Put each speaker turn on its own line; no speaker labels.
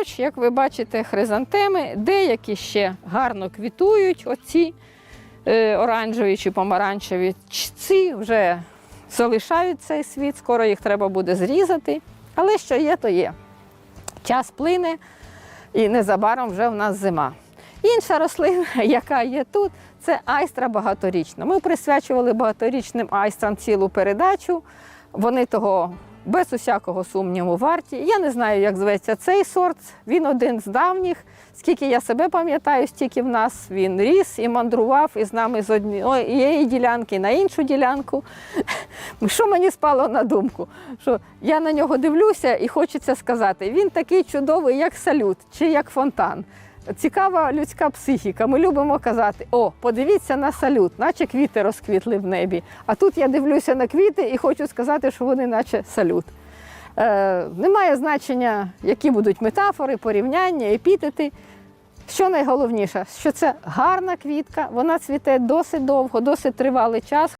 Поруч, як ви бачите, хризантеми, деякі ще гарно квітують, оці е, оранжеві чи помаранчеві. Ці вже залишають цей світ, скоро їх треба буде зрізати. Але що є, то є. Час плине, і незабаром вже в нас зима. Інша рослина, яка є тут, це айстра багаторічна. Ми присвячували багаторічним айстрам цілу передачу. Вони того без усякого сумніву варті. Я не знаю, як зветься цей сорт. Він один з давніх. Скільки я себе пам'ятаю, стільки в нас він ріс і мандрував із нами з однієї ділянки на іншу ділянку. Що мені спало на думку? Що я на нього дивлюся і хочеться сказати, він такий чудовий, як салют чи як фонтан. Цікава людська психіка. Ми любимо казати: о, подивіться на салют, наче квіти розквітли в небі. А тут я дивлюся на квіти і хочу сказати, що вони наче салют. Е, немає значення, які будуть метафори, порівняння, епітети. Що найголовніше, що це гарна квітка, вона цвіте досить довго, досить тривалий час.